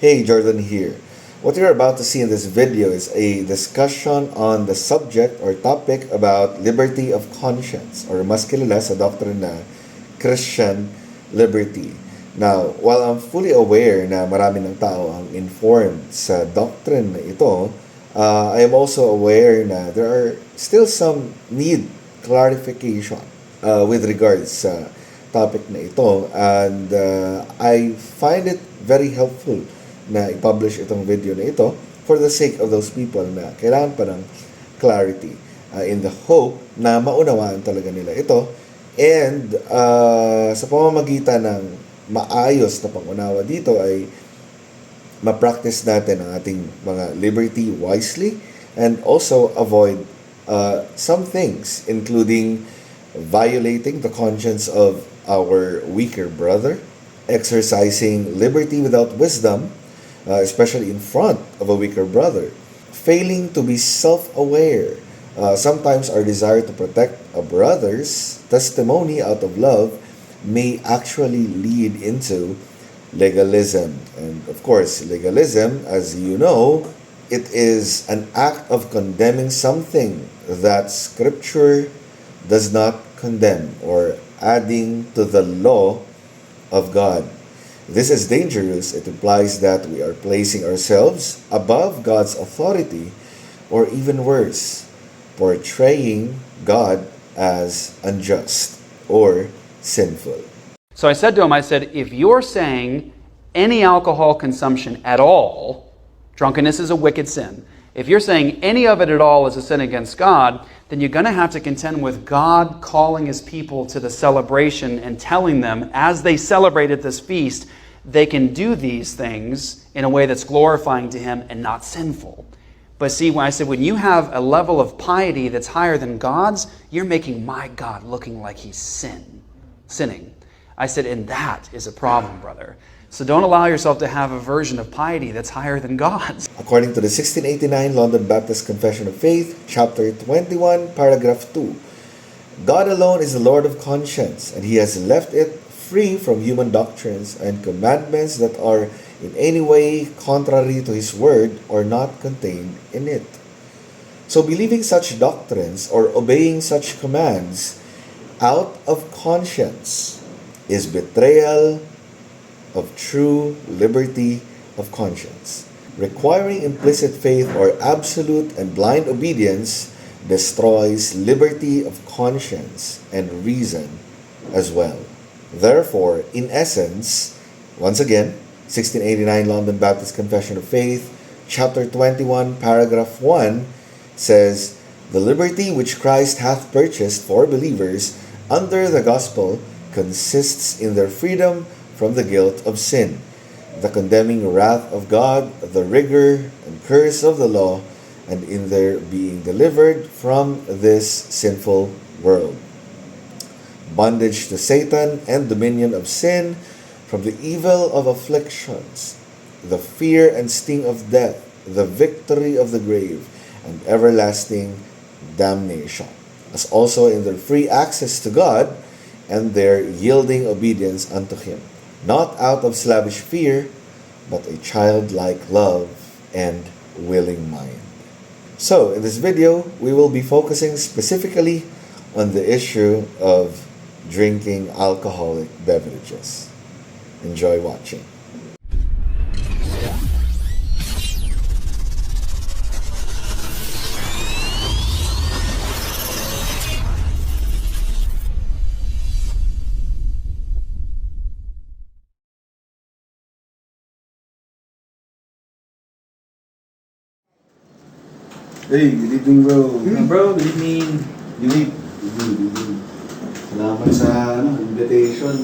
Hey, Jordan here. What you're about to see in this video is a discussion on the subject or topic about liberty of conscience or mas sa doctrine na Christian liberty. Now, while I'm fully aware na marami ng tao ang informed sa doctrine na ito, uh, I am also aware na there are still some need clarification uh, with regards sa topic na ito and uh, I find it very helpful na i-publish itong video na ito for the sake of those people na kailangan pa ng clarity uh, in the hope na maunawaan talaga nila ito and uh, sa pamamagitan ng maayos na pangunawa dito ay ma-practice natin ang ating mga liberty wisely and also avoid uh, some things including violating the conscience of our weaker brother, exercising liberty without wisdom, uh, especially in front of a weaker brother, failing to be self-aware. Uh, sometimes our desire to protect a brother's testimony out of love may actually lead into legalism. And of course, legalism, as you know, it is an act of condemning something that Scripture does not condemn or adding to the law of God. This is dangerous. It implies that we are placing ourselves above God's authority, or even worse, portraying God as unjust or sinful. So I said to him, I said, if you're saying any alcohol consumption at all, drunkenness is a wicked sin. If you're saying any of it at all is a sin against God, then you're going to have to contend with God calling his people to the celebration and telling them as they celebrated this feast, they can do these things in a way that's glorifying to him and not sinful. But see, when I said, when you have a level of piety that's higher than God's, you're making my God looking like he's sin, sinning. I said, and that is a problem, brother. So don't allow yourself to have a version of piety that's higher than God's. According to the 1689 London Baptist Confession of Faith, chapter 21, paragraph 2, God alone is the Lord of conscience, and He has left it free from human doctrines and commandments that are in any way contrary to His word or not contained in it. So, believing such doctrines or obeying such commands out of conscience is betrayal of true liberty of conscience. Requiring implicit faith or absolute and blind obedience destroys liberty of conscience and reason as well. Therefore, in essence, once again, 1689 London Baptist Confession of Faith, chapter 21, paragraph 1 says, The liberty which Christ hath purchased for believers under the gospel consists in their freedom from the guilt of sin, the condemning wrath of God, the rigor and curse of the law, and in their being delivered from this sinful world. Bondage to Satan and dominion of sin, from the evil of afflictions, the fear and sting of death, the victory of the grave, and everlasting damnation, as also in their free access to God and their yielding obedience unto Him, not out of slavish fear, but a childlike love and willing mind. So, in this video, we will be focusing specifically on the issue of drinking alcoholic beverages. Enjoy watching. Hey, good evening bro. Hmm, bro, good evening. Good evening. Good evening, good evening. Salamat sa ano, invitation.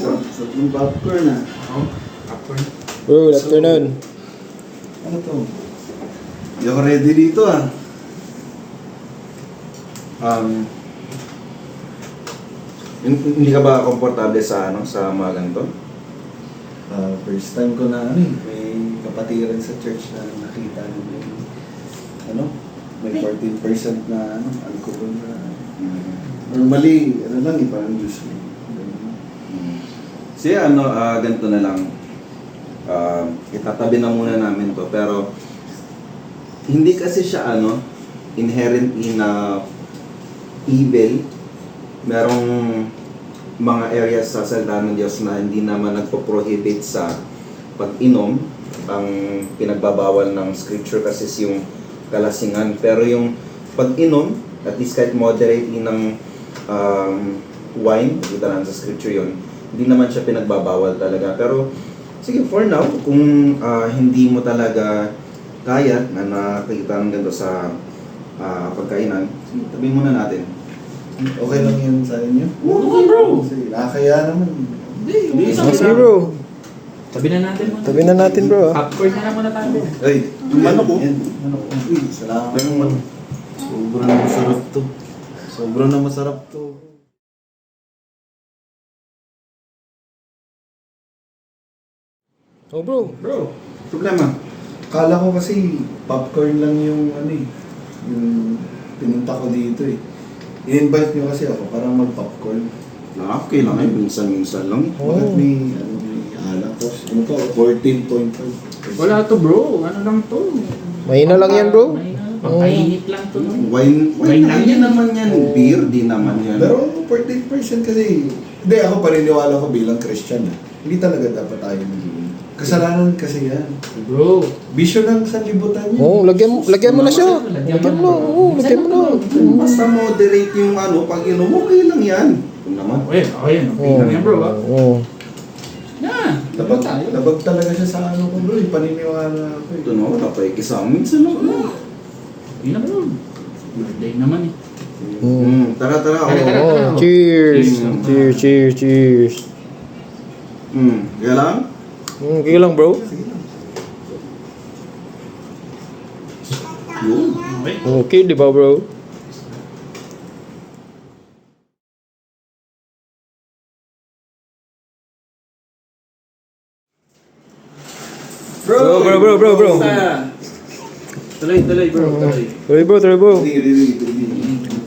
Sarap sa ng popcorn ah. Oh, popcorn. Bro, good afternoon. Ano to? Hindi ako ready dito ah. Um, hin- hindi ka ba komportable sa ano sa mga ganito? Ah, first time ko na ano eh, may kapatiran sa church na nakita na may ano, may 14% na ano, alcohol na. Normally, ano lang eh, parang juice lang. Siya ano, ah, ganito na lang. uh, itatabi na muna namin to. Pero, hindi kasi siya ano, inherently na evil. Merong mga areas sa salita ng Diyos na hindi naman nagpo-prohibit sa pag-inom. Ang pinagbabawal ng scripture kasi is yung kalasingan. Pero yung pag-inom, at least kahit moderately ng um, wine, kita lang sa scripture yun, hindi naman siya pinagbabawal talaga. Pero, sige, for now, kung ah, hindi mo talaga kaya na nakikita ng ganito sa ah, pagkainan, sige, tabi muna natin. Okay lang yun sa inyo? Oo, bro. Sige, nakakaya naman. Hindi, Ah, sige bro. Tabi na natin muna. Tabi na natin bro. ah. Popcorn na lang muna tayo. Ay, Yung manok ko. Yan, manok ko. Uy, salamat. Yung manok. Sobrang na masarap to. Sobrang na masarap to. Oh bro. Bro, Problema. Kala ko kasi popcorn lang yung ano eh. Yung pinunta ko dito eh. In-invite nyo kasi ako para mag-popcorn. Ah, okay lang eh. Minsan-minsan lang. Oh. Bakit may, ano, may alak to? Ano to? 14.5. wala to bro. Ano lang to? Mahina lang yan, bro. Mahina lang. To. no? Wine, wine, Wine lang yan naman yan. Beer, di naman yan. Pero 14% kasi, hindi ako paniniwala ko bilang Christian ah. Hindi talaga dapat tayo mag Kasalanan kasi yan. Bro. Bisyo ng sanlibutan yan. Oh, lagyan mo, lagyan mo na siya. Lagyan mo na. Oo, lagyan mo na. Basta moderate yung ano, pag inom, okay lang yan. Kung naman. Okay, okay yan. Okay lang yan bro. ah. Oo. Labag, tayo. labag talaga siya sa ano ko bro, eh. paniniwala ako eh. Ito na, wala pa ikisama. Minsan lang. ano. Yun na bro. Birthday naman eh. Mm. Hmm, tara, tara. Tara, tara. Oh. Oh, cheers. Cheers, cheers, cheers. Hmm, kaya lang? Mm, okay lang bro. Yun. Okay. Di ba bro? Bro, bro, bro, bro, bro. Basta. Tuloy, tuloy bro. Tuloy. Tuloy bro, tuloy bro. Hindi, hindi, hindi,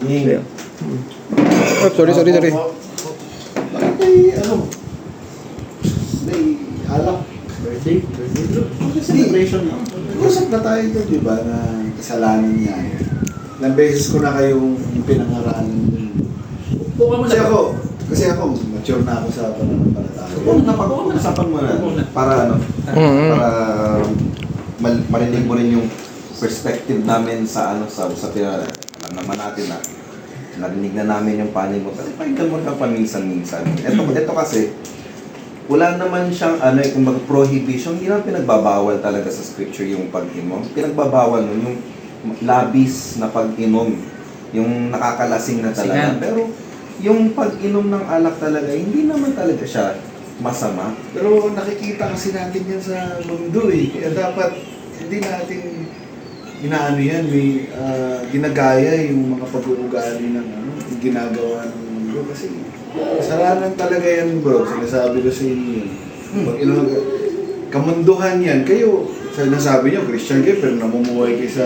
hindi. Oh, sorry, sorry, sorry. Bakit may ano? May alak. Birthday. Birthday bro. Celebration lang. Usap na tayo doon, di ba, na kasalanan niya. Ilang beses ko na kayong pinangaralan doon. Upo ka muna. Kasi ako, kasi ako, mature na ako sa pananampalataya. Kung napag-uusapan mo na, para ano, Mm. para mal- marinig mo rin yung perspective namin sa ano sa usapin na alam naman natin na narinig na namin yung panig mo. Kasi pakinggan mo ka paminsan-minsan. Ito, ito kasi, wala naman siyang ano, eh, kumbaga prohibition, hindi naman pinagbabawal talaga sa scripture yung pag-inom. Pinagbabawal nun yung labis na pag-inom, yung nakakalasing na talaga. Singan. Pero yung pag-inom ng alak talaga, hindi naman talaga siya masama. Pero nakikita kasi natin yan sa mundo eh. Kaya dapat hindi natin inaano yan, may ah, ginagaya yung mga pag-uugali ng ano, yung ginagawa ng mundo. Kasi kasalanan talaga yan bro, sinasabi ko sa inyo yun. Pag ilang, kamunduhan yan, kayo, sinasabi nyo, Christian kayo, pero namumuhay kayo sa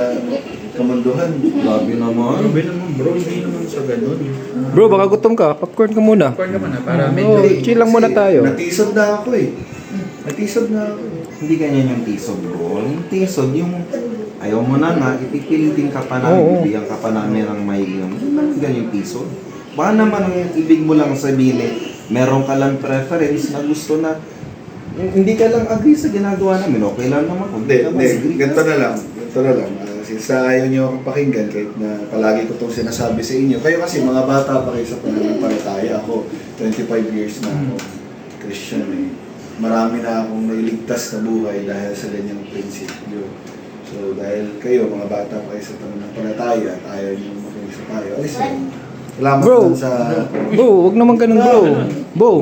kamunduhan. Grabe naman. Grabe naman bro. Hindi naman sa ganun. Bro, baka gutom ka. Popcorn ka muna. Popcorn ka muna para Oo, medyo... chill lang muna tayo. Natisod na ako eh. Natisod na ako eh. Hindi ganyan yung tisod, bro. Yung tisod, yung ayaw mo na nga, ipipilitin ka pa namin, Oo. bibigyan ka pa namin ng may inom. Hindi naman ganyan yung tisod. Baka naman ang ibig mo lang sabihin eh, meron ka lang preference na gusto na hindi ka lang agree sa ginagawa namin, okay lang naman. Kung Hindi, ka hindi. mas-agree ka. Ganito na lang. Ganito na lang. Uh, since ayaw niyo akong pakinggan kahit na palagi ko itong sinasabi sa inyo. Kayo kasi mga bata pa kayo sa pananampalataya. Ako, 25 years na ako Christian eh. Marami na akong nailigtas na buhay dahil sa ganyang prinsipyo. So dahil kayo, mga bata pa kayo sa pananampalataya at ayaw niyo makinig sa tayo, alis na. Salamat Bro. sa... Bro, wag naman ganun bro. Bro.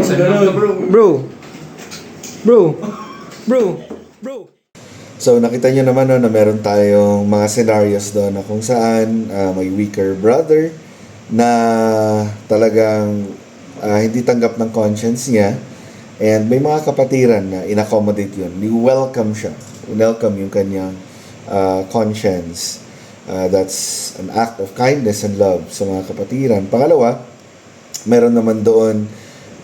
Isa bro. bro. Bro. Bro. Bro. So nakita niyo naman no, na meron tayong mga scenarios doon na kung saan ah, may weaker brother na talagang ah, hindi tanggap ng conscience niya and may mga kapatiran na inaccommodate yun. Ni-welcome siya. Welcome yung kanyang ah, conscience. Ah, that's an act of kindness and love sa mga kapatiran. Pangalawa, meron naman doon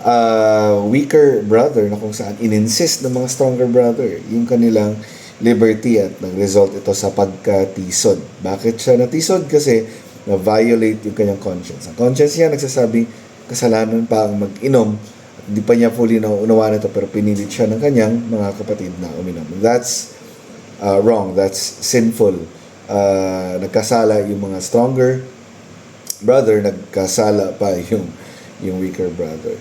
uh, weaker brother na kung saan in-insist ng mga stronger brother yung kanilang liberty at nag-result ito sa pagkatisod. Bakit siya natisod? Kasi na-violate yung kanyang conscience. Ang conscience niya nagsasabi kasalanan pa ang mag-inom hindi pa niya fully nauunawaan ito pero pinilit siya ng kanyang mga kapatid na uminom. That's uh, wrong. That's sinful. Uh, nagkasala yung mga stronger brother, nagkasala pa yung yung weaker brother.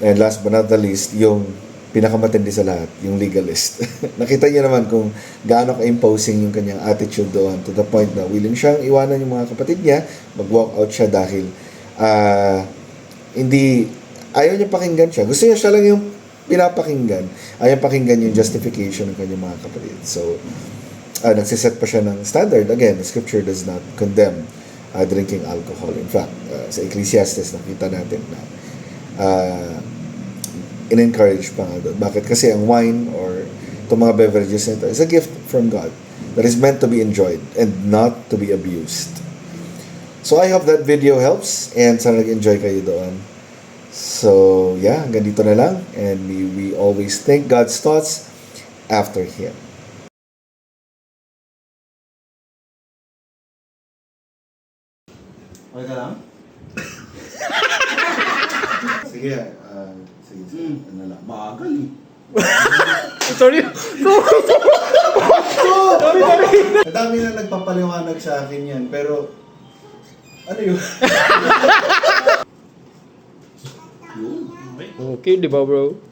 And last but not the least, yung pinakamatindi sa lahat, yung legalist. Nakita niyo naman kung gaano ka-imposing yung kanyang attitude doon to the point na willing siyang iwanan yung mga kapatid niya, mag-walk out siya dahil ah, hindi, ayaw niya pakinggan siya. Gusto niya siya lang yung pinapakinggan. Ayaw pakinggan yung justification ng kanyang mga kapatid. So, uh, nagsiset pa siya ng standard. Again, the scripture does not condemn uh, drinking alcohol. In fact, uh, sa Ecclesiastes nakita natin na uh, in-encourage pa nga doon. Bakit? Kasi ang wine or itong mga beverages nito is a gift from God that is meant to be enjoyed and not to be abused. So I hope that video helps and sana nag-enjoy kayo doon. So yeah, hanggang dito na lang and we, we always think God's thoughts after Him. Okay ka lang? Sige, ah, sige, sige. Mm. Ano lang. Bagal eh. Sorry. Madami na nagpapaliwanag sa akin yan, pero ano yun? Okay, di ba bro?